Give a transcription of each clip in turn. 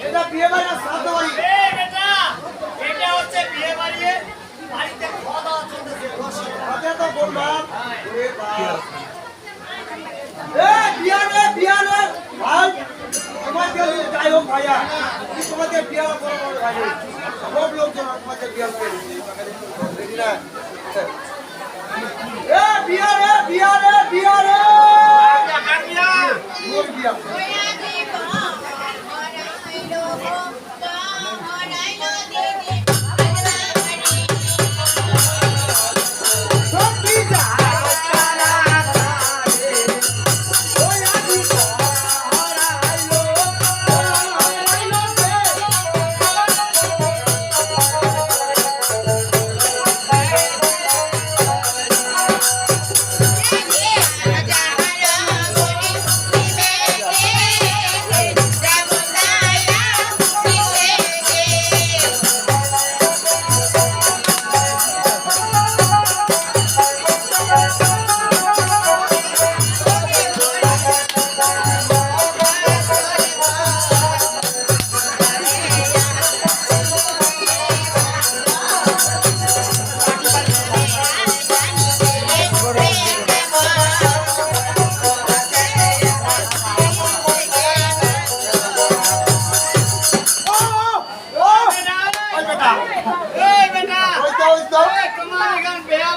এটা বিয়ে বাড়ি না বাড়ি। এটা এটা হচ্ছে বিয়ে বাড়ি বাড়িতে খাওয়া দাওয়া চলতেছে। কথা তো বললাম হ্যাঁ। এ বিয়ারে বিয়ারে ভাই তোমাকে যাই হোক ভাইয়া। তোমাকে বিয়া সব লোকজন তোমাকে বিয়া করে না? এ বিয়ারে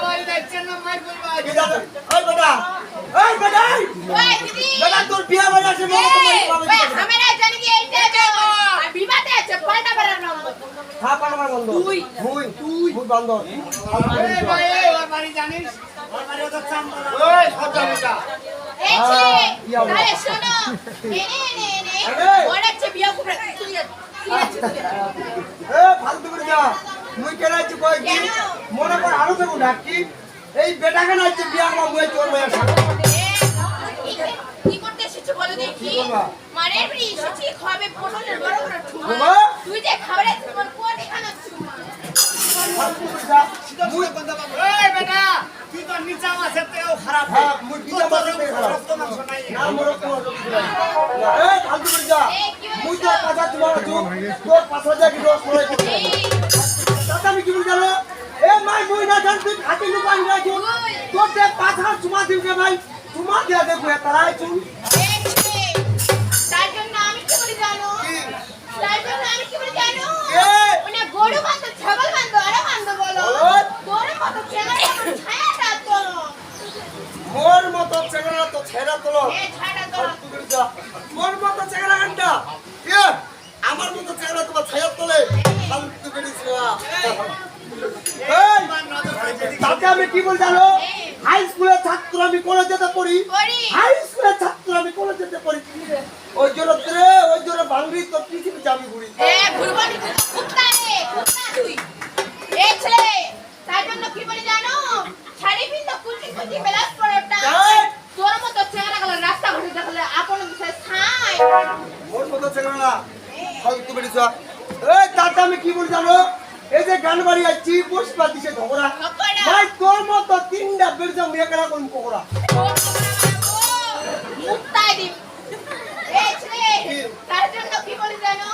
ওই তো কি জানো ওই বেটা ওই বেটা এই! বেটা তোর বিয়া বাড়ি আছে মনে তো পানামার বন্ধ তুই তুই তুই তুই বন্ধ এ ফালতু করে যা মুই কেন আছি কই কি? কেন? মনে কর আরও দেবো ডাকি এই বেটা কেন আছে বিয়া মা মুই তোর বয়া কি। করতে এসেছ বলো দেখি? মানে এসেছি খাবে পটলের বড় বড় ঠুমা ঠুমা? তুই যে খাবারে তোমার কোটি খানা চুমা? ফালতু করে যা মুই হ্যাঁ খারাপ। না ফালতু করে যা। মুই তো কাজা তোমার তোর পাঁচ হাজার কি দশ করে মাই মুই না জান তুই খাতে লুকাই রাখো তোর যে হাজার চুমা দিবকে ভাই। চুমা দিয়া দেখো চুম দেখছে তার জন্য আমি কি বলি জানো? তার জন্য আমি কি বলি জানো? মানে গরু বান্ধব ছাগল বান্ধব আরে বান্ধব বলো। তোর মতো চেহারা ছায়াটা তোলো মোর মতো চেঙ্গা তো ছেড়া তোলো এ ছায়াটা তোলো ফালতু মোর মতো চেঙ্গা ঘণ্টা আমার মতো চেঙ্গা তোমার ছায়া তোলে। ফালতু ছোয়া এই তাতে আমি কি বল জানো? হাই স্কুলের ছাত্র আমি কলেজেতে পড়ি। হাই স্কুলের ছাত্র আমি কলেজেতে পড়ি। ওই জন্য রে ওই জন্য বাংলি তোর পৃথিবী যাবি ঘুরি এ ভুলবনি কুত্তা রে কুত্তা তুই। এ ছেলে তার জন্য কি বলি জানো? শাড়ি পিন্ধো কুচি কুচি বেলাস পরোটা তোর মতো চেহারা গেলে রাস্তা ঘুরে দেখলে আপন বিষয় ছাই। মোর মতো চেঙ্গা না ফালতু করে এই তাতে আমি কি বল জানো? এই যে গান বাড়ি আছি পুষ্পা দিছে ঝগড়া? ভাই তোর মতো তিনটা বেরজা মেয়ে কেনা কোন পকড়া মুক্তাই দিম। এ ছেলে তার জন্য কি বলি জানো?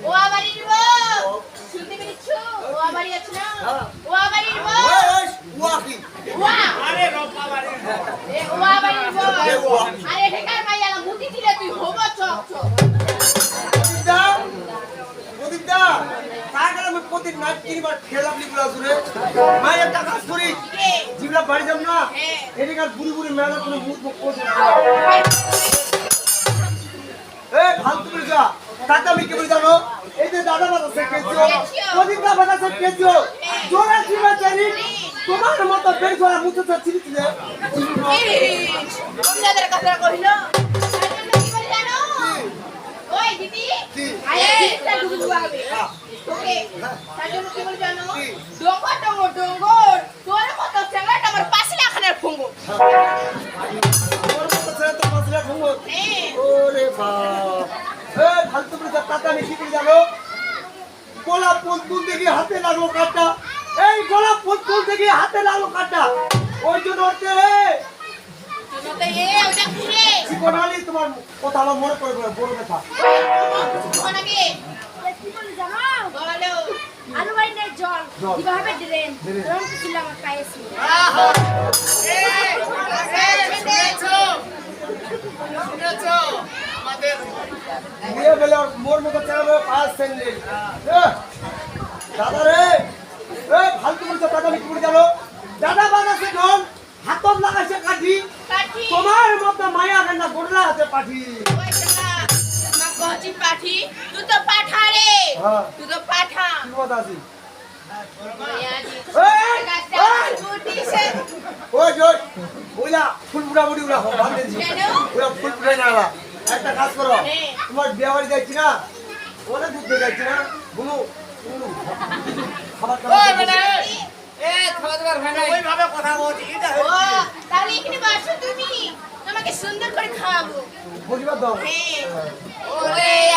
ও আবারই বউ। শুনতে পেরেছ? ও আবারই আছে না? হ্যাঁ। ও আবারই বউ। এই এই ওয়া এ ও আবারই এ ওয়া। আরে ঢেকার মাইয়া মুতি দিলে তুই হব চক চক প্রদীপদা প্রদীপদা আমি নাচ কিনবার খেলাম লিগুলা জুড়ে মাই একটা কাজ করি কে? বাড়ি যাব না। এদিকে আর বুড়ি বুড়ি মেলা কোনো মুখ মুখ করছে এ, ফালতু যা। তাতে আমি কি দাদা সে কেছো প্রদীপদা সে কেছো জোরা জিবা চারি তোমার মতো বের মুখে চিনি চিনে ওই দিদি? আরে দিদিটা ডুবু ডুবু হবে। তোকে তার জন্য কি বলি জানো? ডঙ্গর ডঙ্গর ডঙ্গর। তোর মতো চেঙ্গাটা আমার পাশে খানের ফুঙ্গো আমার মতো ছেলে তো মাসলা ঘুমো হ্যাঁ। ওরে বাপ। এ ফালতু করে যা টাকা করে জানো। গোলাপ তুলতে গিয়ে হাতে লাগল কাটা। এই গোলাপ তুলতে গিয়ে হাতে লাগল কাটা। ওই জন্য তুই এ ওটা ঘুরে জীবন আলী তোমার কথা মনে গেলো বড় বলো। আলু বাড়ি জল জল। কীভাবে ড্রেন? ড্রেন। রং ছিল আমার পায়ে ছিল। দিয়ে গেলে মোর মতো চালাবে পাঁচ স্যান্ডেল দাদা রে এ ফালতু করে দাদা কি করে জানো দাদা বাজাছে ঢোল হাতত লাগাইছে কাঠি। মায়া কান্না গোড়লা হাতে পাঠি। ওই শালা মা কচি পাঠি তুই তো পাঠা রে। হ্যাঁ। তুই তো পাঠা। কি কথা আছে? ওই ওই। ওইলা ফুল পুরা মুড়ি ওরা বাদ দিয়েছি? ওরা ফুল পুরাই না ওরা। একটা কাজ করো। তোমার বিয়ে বাড়ি যাচ্ছি না? দূর থেকে যাচ্ছি না? বুনু বুনু। খাবার খাবার ও তাহলে এখানে বসো তুমি। তোমাকে সুন্দর করে খাওয়াবো। বুঝবা দাও হ্যাঁ।